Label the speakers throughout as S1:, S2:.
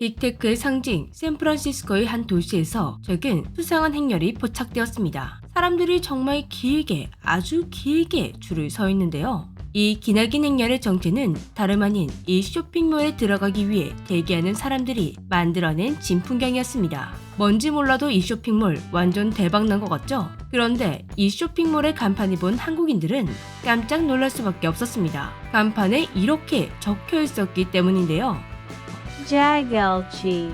S1: 빅테크의 상징 샌프란시스코의 한 도시에서 최근 수상한 행렬이 포착되었습니다. 사람들이 정말 길게 아주 길게 줄을 서 있는데요. 이 기나긴 행렬의 정체는 다름 아닌 이 쇼핑몰에 들어가기 위해 대기하는 사람들이 만들어낸 진풍경이었습니다. 뭔지 몰라도 이 쇼핑몰 완전 대박 난 것 같죠? 그런데 이 쇼핑몰의 간판을 본 한국인들은 깜짝 놀랄 수밖에 없었습니다. 간판에 이렇게 적혀 있었기 때문인데요.
S2: 자갈치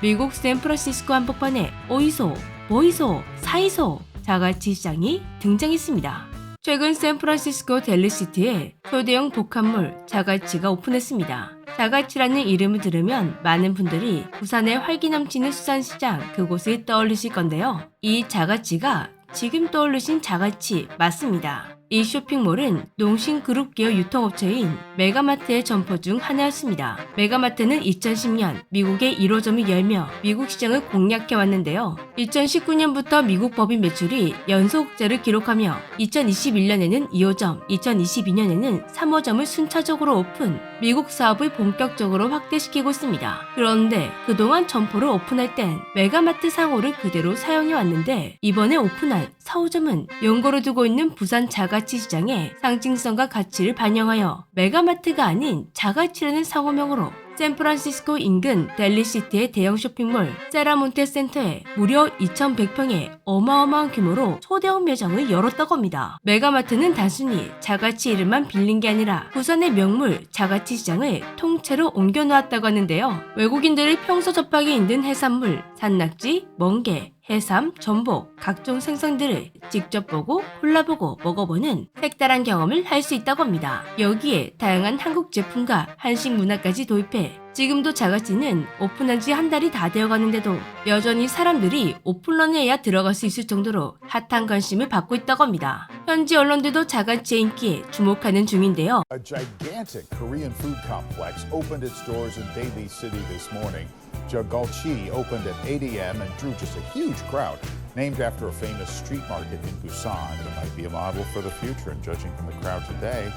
S1: 미국 샌프란시스코 한복판에 오이소, 보이소, 사이소 자갈치 시장이 등장했습니다. 최근 샌프란시스코 델리시티에 초대형 복합물 자갈치가 오픈했습니다. 자갈치라는 이름을 들으면 많은 분들이 부산의 활기 넘치는 수산시장 그곳을 떠올리실 건데요. 이 자갈치가 지금 떠올리신 자갈치 맞습니다. 이 쇼핑몰은 농신그룹 기업 유통업체인 메가마트의 점포 중 하나였습니다. 메가마트는 2010년 미국에 1호점을 열며 미국 시장을 공략해 왔는데요. 2019년부터 미국 법인 매출이 연속제를 기록하며 2021년에는 2호점, 2022년에는 3호점을 순차적으로 오픈, 미국 사업을 본격적으로 확대시키고 있습니다. 그런데 그동안 점포를 오픈할 땐 메가마트 상호를 그대로 사용해 왔는데 이번에 오픈한 4호점은 연고를 두고 있는 부산 자가치 시장의 상징성과 가치를 반영하여 메가마트가 아닌 자가치라는 상호명으로 샌프란시스코 인근 델리시티의 대형 쇼핑몰 세라몬테 센터에 무려 2,100평의 어마어마한 규모로 초대형 매장을 열었다고 합니다. 메가마트는 단순히 자가치 이름만 빌린 게 아니라 부산의 명물 자가치 시장을 통째로 옮겨놓았다고 하는데요. 외국인들이 평소 접하기 힘든 해산물, 산낙지, 멍게, 해삼, 전복, 각종 생선들을 직접 보고 골라보고 먹어보는 색다른 경험을 할 수 있다고 합니다. 여기에 다양한 한국 제품과 한식 문화까지 도입해 지금도 자가치는 오픈한 지 한 달이 다 되어 가는데도 여전히 사람들이 오픈런을 해야 들어갈 수 있을 정도로 핫한 관심을 받고 있다고 합니다. 현지 언론들도 자가치의 인기에 주목하는 중인데요.
S3: A gigantic Korean food complex opened its doors in Daly City this morning. Jagalchi opened at 8 a.m. and drew just a huge crowd. Named after a famous street market in Busan, it might be a model for the future, and judging from the crowd today,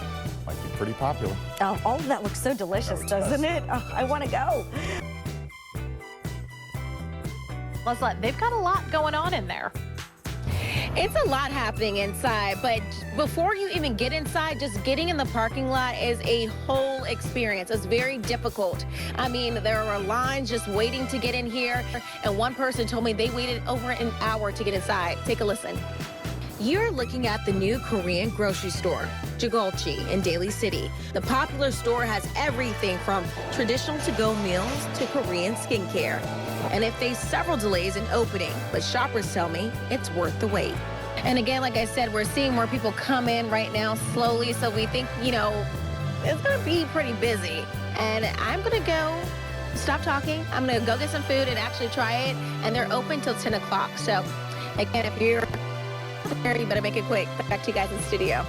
S3: might be pretty popular.
S2: Oh, all of that looks so delicious, doesn't it? Oh, I want to go.
S4: Let's let, they've got a lot going on in there.
S5: It's a lot happening inside, but before you even get inside, just getting in the parking lot is a whole experience. It's very difficult. I mean, there are lines just waiting to get in here, and one person told me they waited over an hour to get inside. Take a listen. You're looking at the new Korean grocery store, Jagolchi, in Daly City. The popular store has everything from traditional to go meals to Korean skincare. And it faced several delays in opening, but shoppers tell me it's worth the wait. And again, like I said, we're seeing more people come in right now slowly, so we think, you know, it's gonna be pretty busy. And I'm gonna go stop talking. I'm gonna go get some food and actually try it. And they're open till 10 o'clock. So again, if you're you better make it quick. Back to you guys in studio.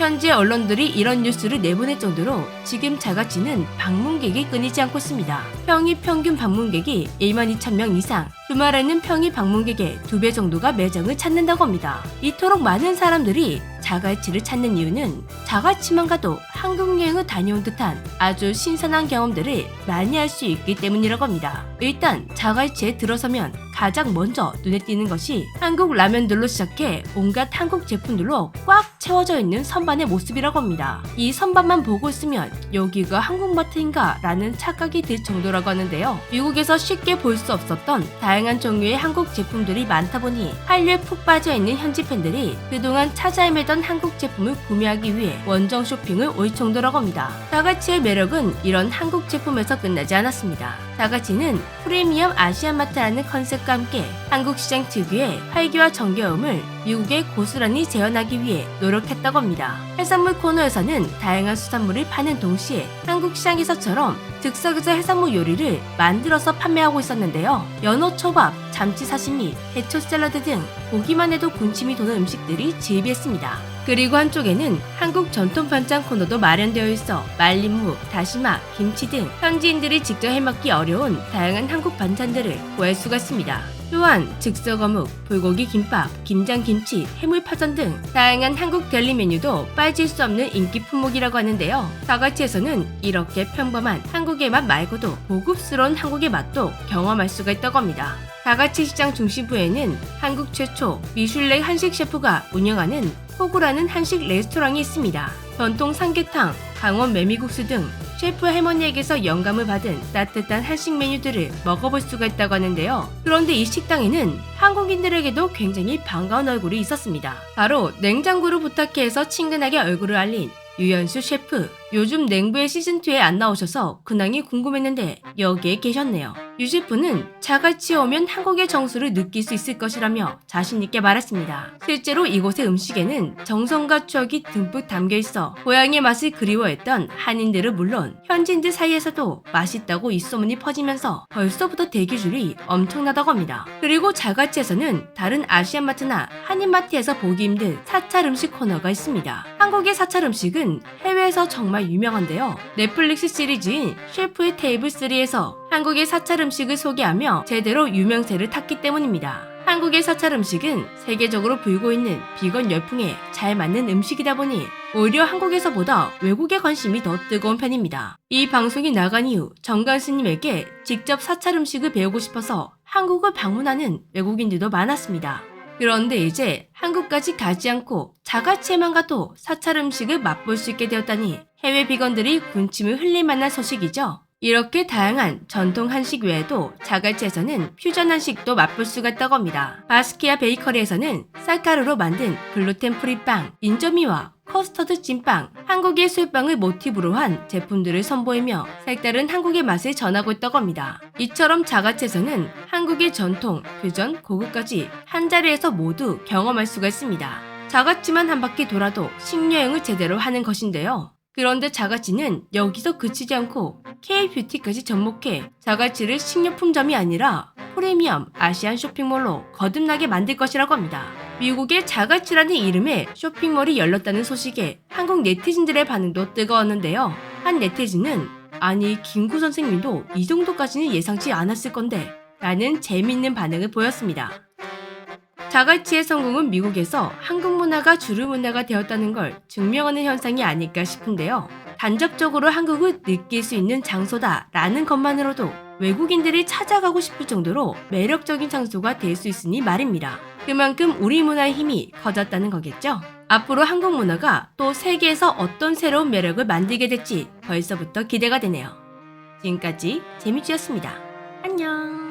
S1: 현지 언론들이 이런 뉴스를 내보낼 정도로 지금 자가치는 방문객이 끊이지 않고 있습니다. 평일 평균 방문객이 1만 2천 명 이상, 주말에는 평일 방문객의 두배 정도가 매장을 찾는다고 합니다. 이토록 많은 사람들이 자갈치를 찾는 이유는 자갈치만 가도 한국 여행을 다녀온 듯한 아주 신선한 경험들을 많이 할 수 있기 때문이라고 합니다. 일단 자갈치에 들어서면 가장 먼저 눈에 띄는 것이 한국 라면들로 시작해 온갖 한국 제품들로 꽉 채워져 있는 선반의 모습이라고 합니다. 이 선반만 보고 있으면 여기가 한국마트인가 라는 착각이 들 정도라고 하는데요. 미국에서 쉽게 볼 수 없었던 다양한 종류의 한국 제품들이 많다 보니 한류에 푹 빠져 있는 현지 팬들이 그동안 찾아 헤매던 한국 제품을 구매하기 위해 원정 쇼핑을 올 정도라고 합니다. 다가치의 매력은 이런 한국 제품에서 끝나지 않았습니다. 다가치는 프리미엄 아시아마트라는 컨셉과 함께 한국 시장 특유의 활기와 정겨움을 미국에 고스란히 재현하기 위해 노력했다고 합니다. 해산물 코너에서는 다양한 수산물을 파는 동시에 한국 시장에서처럼 즉석에서 해산물 요리를 만들어서 판매하고 있었는데요. 연어 초밥, 잠치 사시미, 해초 샐러드 등 보기만 해도 군침이 도는 음식들이 즐비했습니다. 그리고 한쪽에는 한국 전통 반찬 코너도 마련되어 있어 말린 무, 다시마, 김치 등 현지인들이 직접 해먹기 어려운 다양한 한국 반찬들을 구할 수가 있습니다. 또한 즉석 어묵, 불고기 김밥, 김장 김치, 해물 파전 등 다양한 한국 델리 메뉴도 빠질 수 없는 인기 품목이라고 하는데요. 다가치에서는 이렇게 평범한 한국의 맛 말고도 고급스러운 한국의 맛도 경험할 수가 있다고 합니다. 다가치 시장 중심부에는 한국 최초 미슐랭 한식 셰프가 운영하는 호구라는 한식 레스토랑이 있습니다. 전통 삼계탕, 강원 메미국수 등 셰프 할머니에게서 영감을 받은 따뜻한 한식 메뉴들을 먹어볼 수가 있다고 하는데요. 그런데 이 식당에는 한국인들에게도 굉장히 반가운 얼굴이 있었습니다. 바로 냉장고를 부탁해서 친근하게 얼굴을 알린 유연수 셰프. 요즘 냉부의 시즌2에 안 나오셔서 근황이 궁금했는데 여기에 계셨네요. 유 셰프는 자갈치에 오면 한국의 정수를 느낄 수 있을 것이라며 자신있게 말했습니다. 실제로 이곳의 음식에는 정성과 추억이 듬뿍 담겨 있어 고향의 맛을 그리워했던 한인들은 물론 현지인들 사이에서도 맛있다고 이 소문이 퍼지면서 벌써부터 대기줄이 엄청나다고 합니다. 그리고 자갈치에서는 다른 아시안 마트나 한인 마트에서 보기 힘든 사찰 음식 코너가 있습니다. 한국의 사찰 음식은 해외에서 정말 유명한데요. 넷플릭스 시리즈인 셰프의 테이블 3에서 한국의 사찰 음식을 소개하며 제대로 유명세를 탔기 때문입니다. 한국의 사찰 음식은 세계적으로 불고 있는 비건 열풍에 잘 맞는 음식이다 보니 오히려 한국에서보다 외국의 관심이 더 뜨거운 편입니다. 이 방송이 나간 이후 정관 스님에게 직접 사찰 음식을 배우고 싶어서 한국을 방문하는 외국인들도 많았습니다. 그런데 이제 한국까지 가지 않고 자가치에만 가도 사찰 음식을 맛볼 수 있게 되었다니 해외 비건들이 군침을 흘릴 만한 소식이죠. 이렇게 다양한 전통 한식 외에도 자갈치에서는 퓨전 한식도 맛볼 수가 있다고 합니다. 바스키아 베이커리에서는 쌀가루로 만든 글루텐 프리 빵, 인절미와 커스터드 찐빵, 한국의 술빵을 모티브로 한 제품들을 선보이며 색다른 한국의 맛을 전하고 있다고 합니다. 이처럼 자가치에서는 한국의 전통, 퓨전, 고급까지 한 자리에서 모두 경험할 수가 있습니다. 자가치만 한 바퀴 돌아도 식여행을 제대로 하는 것인데요. 그런데 자가치는 여기서 그치지 않고 K-뷰티까지 접목해 자가치를 식료품점이 아니라 프리미엄 아시안 쇼핑몰로 거듭나게 만들 것이라고 합니다. 미국의 자가치라는 이름의 쇼핑몰이 열렸다는 소식에 한국 네티즌들의 반응도 뜨거웠는데요. 한 네티즌은 아니 김구 선생님도 이 정도까지는 예상치 않았을 건데 라는 재미있는 반응을 보였습니다. 자갈치의 성공은 미국에서 한국 문화가 주류 문화가 되었다는 걸 증명하는 현상이 아닐까 싶은데요. 간접적으로 한국을 느낄 수 있는 장소다라는 것만으로도 외국인들이 찾아가고 싶을 정도로 매력적인 장소가 될 수 있으니 말입니다. 그만큼 우리 문화의 힘이 커졌다는 거겠죠? 앞으로 한국 문화가 또 세계에서 어떤 새로운 매력을 만들게 될지 벌써부터 기대가 되네요. 지금까지 재미지였습니다. 안녕!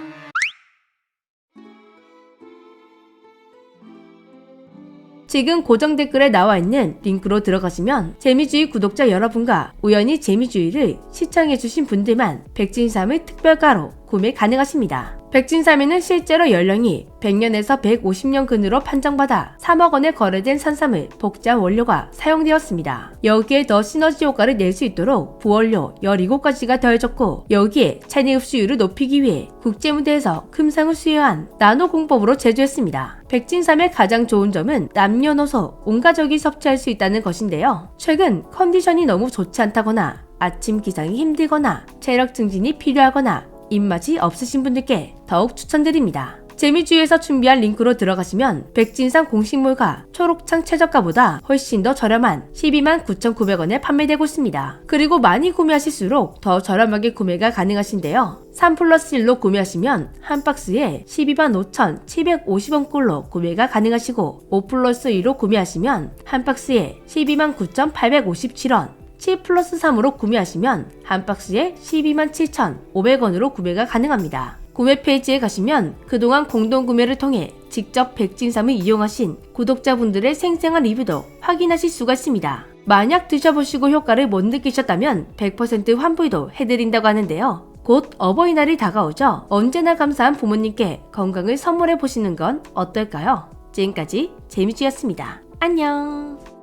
S1: 지금 고정 댓글에 나와 있는 링크로 들어가시면 재미주의 구독자 여러분과 우연히 재미주의를 시청해주신 분들만 백진삼을 특별가로 구매 가능하십니다. 백진삼에는 실제로 연령이 100년에서 150년 근으로 판정받아 3억 원에 거래된 산삼을 복제한 원료가 사용되었습니다. 여기에 더 시너지 효과를 낼 수 있도록 부원료 17가지가 더해졌고 여기에 차내 흡수율을 높이기 위해 국제무대에서 금상을 수여한 나노 공법으로 제조했습니다. 백진삼의 가장 좋은 점은 남녀노소 온 가족이 섭취할 수 있다는 것인데요. 최근 컨디션이 너무 좋지 않다거나 아침 기상이 힘들거나 체력 증진이 필요하거나 입맛이 없으신 분들께 더욱 추천드립니다. 재미주의에서 준비한 링크로 들어가시면 백진상 공식몰과 초록창 최저가보다 훨씬 더 저렴한 12만 9,900원에 판매되고 있습니다. 그리고 많이 구매하실수록 더 저렴하게 구매가 가능하신데요. 3 플러스 1로 구매하시면 한 박스에 12만 5,750원 꼴로 구매가 가능하시고 5 플러스 2로 구매하시면 한 박스에 12만 9,857원 7 플러스 3으로 구매하시면 한 박스에 12만 7,500원으로 구매가 가능합니다. 구매 페이지에 가시면 그동안 공동 구매를 통해 직접 백진삼을 이용하신 구독자분들의 생생한 리뷰도 확인하실 수가 있습니다. 만약 드셔보시고 효과를 못 느끼셨다면 100% 환불도 해드린다고 하는데요. 곧 어버이날이 다가오죠. 언제나 감사한 부모님께 건강을 선물해 보시는 건 어떨까요? 지금까지 재미주였습니다. 안녕!